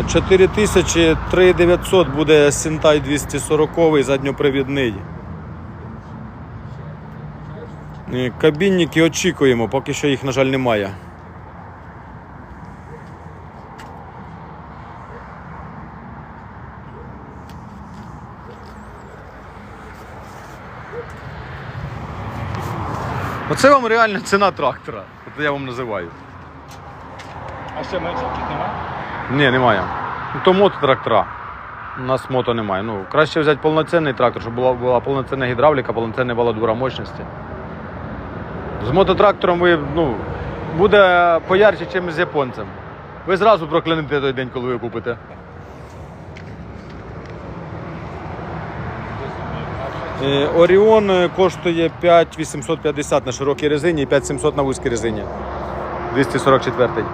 Е, 4000, 3900 буде Сінтай 240 задньопривідний. Е, Кабінники очікуємо, поки що їх, на жаль, немає. Оце вам реальна ціна трактора. Це я вам називаю. А ще менше немає? Ні, немає. То мототрактора. У нас мото немає. Ну, краще взяти повноцінний трактор, щоб була, була повноцінна гідравліка, повноцінна баладура мощності. З мототрактором ви, ну, буде поярче, ніж з японцем. Ви зразу проклянете той день, коли ви купите. Е, Оріон е, коштує 5850 на широкій резині і 5700 на вузькій резині. 244.